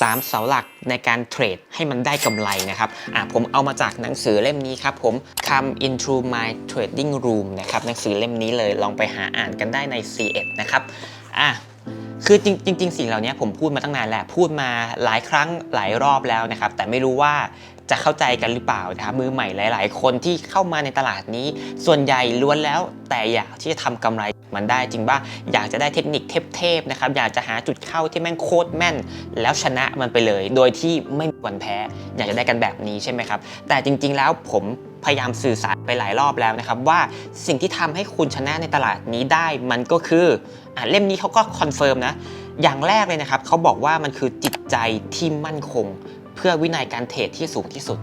3 เสาหลักในการเทรดให้มันได้กำไรนะครับอะผมเอามาจากหนังสือเล่มนี้ครับผม Come into my trading room นะครับหนังสือเล่มนี้เลยลองไปหาอ่านกันได้ใน C1 นะครับอะคือจริงจริงๆสิ่งเหล่านี้ผมพูดมาตั้งนานแล้วพูดมาหลายครั้งหลายรอบแล้วนะครับ แต่ไม่รู้ว่า จะเข้าใจกันหรือเปล่านะครับมือใหม่หลาย ๆ คนที่เข้ามาในตลาดนี้ ส่วนใหญ่ล้วนแล้ว แต่อยากที่จะทำกำไรมันได้จริงป่ะอยากจะได้เทคนิคเทพๆนะครับอยากจะหาจุดเข้าที่แม่งโคตรแม่น แล้วชนะมันไปเลย โดยที่ไม่มีวันแพ้ อยากจะได้กันแบบนี้ใช่ไหมครับ แต่จริง ๆ แล้วผมพยายามสื่อสารไปหลายรอบแล้วนะครับ ว่าสิ่งที่ทำให้คุณชนะในตลาดนี้ได้มันก็คืออะเล่มนี้เขาก็คอนเฟิร์มนะ อย่างแรกเลยนะครับเขาบอกว่ามันคือจิตใจที่มั่นคง พื่อวินัยการเทรดที่สูงที่สุด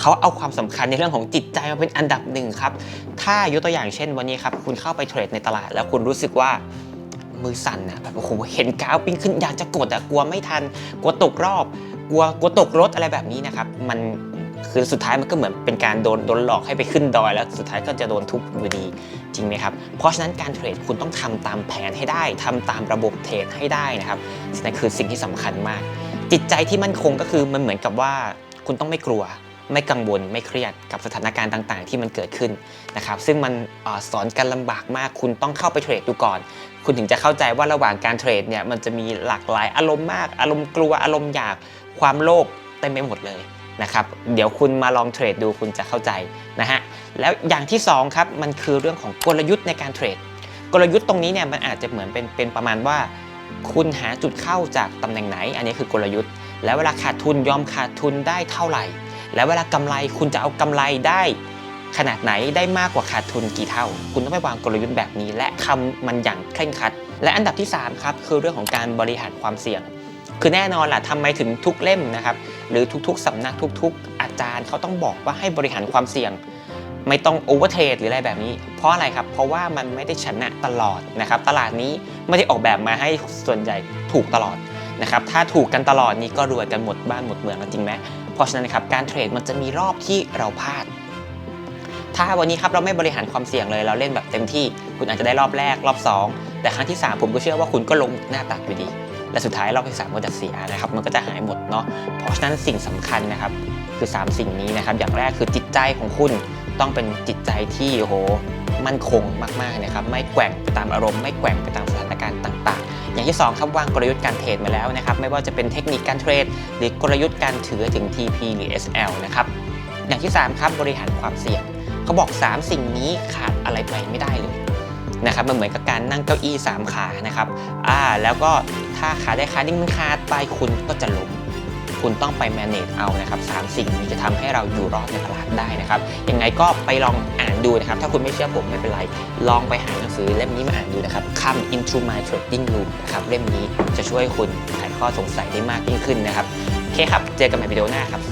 เขาเอาความสำคัญในเรื่องของจิตใจมาเป็นอันดับหนึ่งครับ ถ้ายกตัวอย่างเช่นวันนี้ครับ คุณเข้าไปเทรดในตลาด แล้วคุณรู้สึกว่ามือสั่นนะแบบโอ้โหเห็นกราฟปิ้งขึ้นอยากจะกดอะกลัวไม่ทัน กลัวตกรอบ กลัวกลัวตกรถอะไรแบบนี้นะครับ มันคือสุดท้ายมันก็เหมือนเป็นการโดนโดนหลอกให้ไปขึ้นดอยแล้วสุดท้ายก็จะโดนทุบอยู่ดีจริงไหมครับ เพราะฉะนั้นการเทรดคุณต้องทำตามแผนให้ได้ทำตามระบบเทรดให้ได้นะครับนั่นคือสิ่งที่สำคัญมาก จิตใจที่มั่นคงก็คือมันเหมือนกับว่าคุณต้องไม่กลัว ไม่กังวลไม่เครียดกับสถานการณ์ต่างๆ ที่มันเกิดขึ้นนะครับซึ่งมันอสอนกันลำบากมาก คุณต้องเข้าไปเทรดดูก่อน คุณถึงจะเข้าใจว่าระหว่างการเทรดเนี่ยมันจะมีหลากหลายอารมณ์มาก อารมณ์กลัวอารมณ์อยากความโลภเต็มไปหมดเลยนะครับเดี๋ยวคุณมาลองเทรดดูคุณจะเข้าใจนะฮะแล้วอย่างที่สองครับมันคือเรื่องของกลยุทธ์ในการเทรดกลยุทธ์ตรงนี้เนี่ยมันอาจจะเหมือนเป็นเป็นประมาณว่า คุณหาจุดเข้าจากตำแหน่งไหน อันนี้คือกลยุทธ์ แล้วเวลาขาดทุนยอมขาดทุนได้เท่าไหร่ แล้วเวลากำไรคุณจะเอากำไรได้ขนาดไหนได้มากกว่าขาดทุนกี่เท่า คุณต้องไปวางกลยุทธ์แบบนี้ และทำมันอย่างเคร่งครัด และอันดับที่3ครับคือเรื่องของการบริหารความเสี่ยง คือแน่นอนแหละทำไมถึงทุกเล่มนะครับหรือทุกๆสำนักทุก ๆ อาจารย์เขาต้องบอกว่าให้บริหารความเสี่ยง ไม่ต้องโอเวอร์เทรดหรืออะไรแบบนี้ เพราะอะไรครับ เพราะว่ามันไม่ได้ชนะตลอดนะครับ ตลาดนี้ไม่ได้ออกแบบมาให้ส่วนใหญ่ถูกตลอดนะครับ ถ้าถูกกันตลอดนี้ก็รวยกันหมดบ้านหมดเมืองกันจริงไหมเพราะฉะนั้นครับการเทรดมันจะมีรอบที่เราพลาด ถ้าวันนี้ครับเราไม่บริหารความเสี่ยงเลยเราเล่นแบบเต็มที่ คุณอาจจะได้รอบแรกรอบ 2 แต่ครั้งที่ 3 ผมก็เชื่อว่าคุณก็ลงหน้าตักอยู่ดีและสุดท้ายรอบที่สามก็จะเสียนะครับมันก็จะหายหมดเนาะเพราะฉะนั้นสิ่งสำคัญนะครับคือ 3 สิ่งนี้นะครับอย่างแรกคือจิตใจของคุณ ต้องเป็นจิตใจที่โหมั่นคงมากๆนะครับไม่แกว่งไปตามอารมณ์ไม่แกว่งไปตามสถานการณ์ต่างๆ อย่างที่สองครับวางกลยุทธ์การเทรดมาแล้วนะครับไม่ว่าจะเป็นเทคนิคการเทรด หรือกลยุทธ์การถือถึง TP หรือ SL นะครับอย่างที่ 3 ครับบริหารความเสี่ยงเขาบอก 3 สิ่งนี้ขาดอะไรไปไม่ได้เลยนะครับมันเหมือนกับการนั่งเก้าอี้ 3 ขานะครับอ่าแล้วก็ถ้าขาได้ขานิ่งมันขาดไปคุณก็จะล้ม คุณต้องไป manage เอานะครับสามสิ่งนี้จะทำให้เราอยู่รอดในตลาดได้นะครับยังไงก็ไปลองอ่านดูนะครับ ถ้าคุณไม่เชื่อผมไม่เป็นไร ลองไปหาหนังสือเล่มนี้มาอ่านดูนะครับ Come into my trading room นะครับเล่มนี้จะช่วยคุณไขข้อสงสัยได้มากยิ่งขึ้นนะครับโอเคครับ เจอกันใหม่วิดีโอหน้าครับ